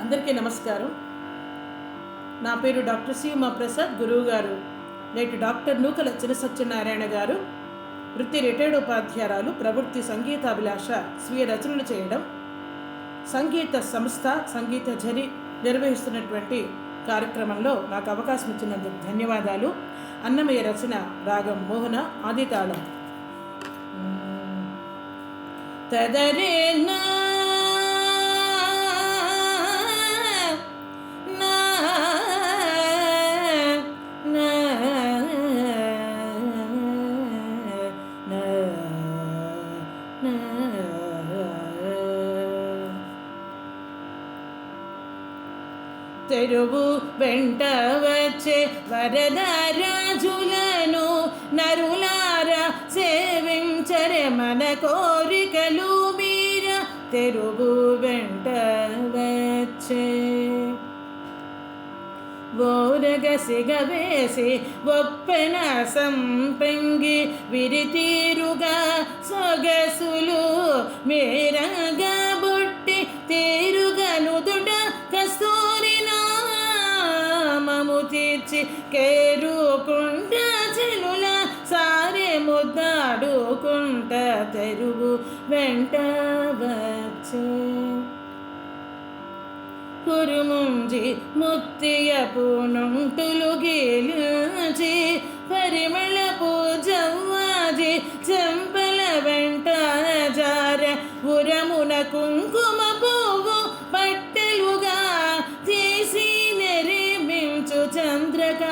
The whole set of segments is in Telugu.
అందరికీ నమస్కారం. నా పేరు డాక్టర్ సి ఉమాప్రసాద్ గురువు గారు నేటి డాక్టర్ నూకల చిన్న సత్యనారాయణ గారు వృత్తి రిటైర్డ్ ఉపాధ్యాయురాలు ప్రవృత్తి సంగీతాభిలాష స్వీయ రచనలు చేయడం సంగీత సంస్థ సంగీత జరి నిర్వహిస్తున్నటువంటి కార్యక్రమంలో నాకు అవకాశం ఇచ్చినందుకు ధన్యవాదాలు. అన్నమయ్య రచన రాగం మోహన ఆదితాళం. తదరే తెరువు వెంట వచ్చే వరదరాజులను నరులారా సేవించరే మన కోరికలు మీర? తెరువు వెంట వచ్చే ఓరగసిగవేసి ఒప్పెన సంపెంగి విరితీరుగా సొగసులు మేరగ తీర్చి కేరుకుంట చెలుల సారే ముద్దాడుకుంట తెరువు వెంట వచ్చు. కురుముంజి ముత్తియపు నుంటులు గీలించి పరిమళపు జవ్వాజి చెంపల వెంట జార ఉరమున కుంకుమ చంద్రక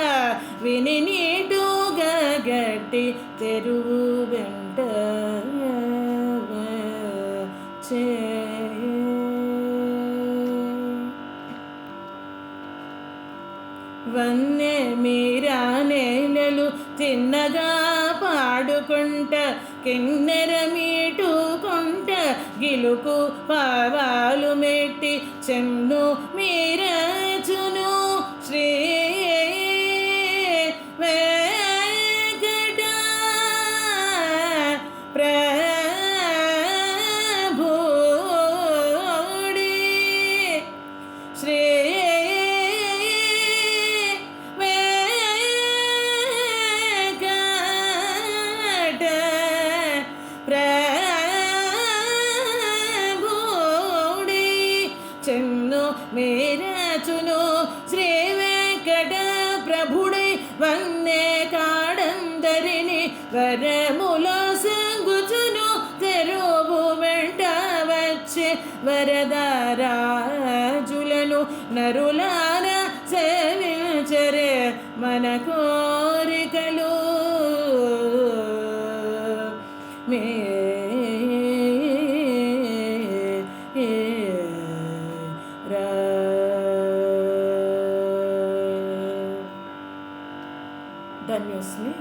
విని నీటుగా గట్టి తెరువు వెంట చే వన్నె మీరా నేలలు తిన్నగా పాడుకుంట కిన్నెర మీటుకుంట గిలుకు పావాలు మెట్టి చెన్ను మీరా చెన్ను మేరచును శ్రీ వెంకట ప్రభుడి వన్నే కాడందరిని వరములో సంగుచును తెరువు వెంట వచ్చే వరదరాజులను నరులార సేవించరే మన కోరికలు. మే ధన్యోస్మి